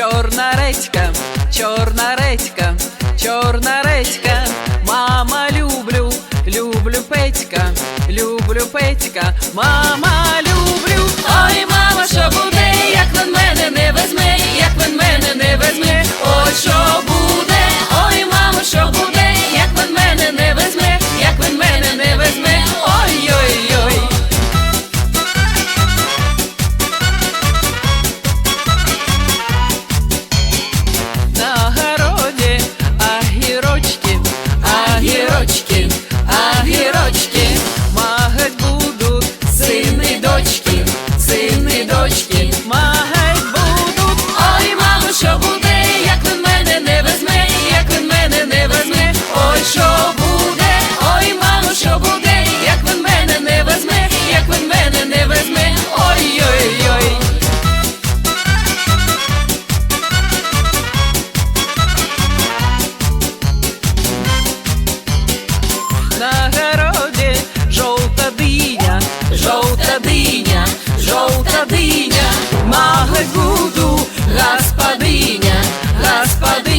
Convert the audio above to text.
чорна редька, чорна редька, чорна редька, мама люблю, люблю Петька, люблю Петька, мама дочки, магать будуть. Ой, мамо, що буде, як він мене не візьме, як він мене не візьме, ой, що буде, ой, мамо, що буде, як він мене не візьме, як він мене не візьме, ой, ой, ой. на городі жовта диня, жовта диня, жовта диня, магать буду, господиня, господиня.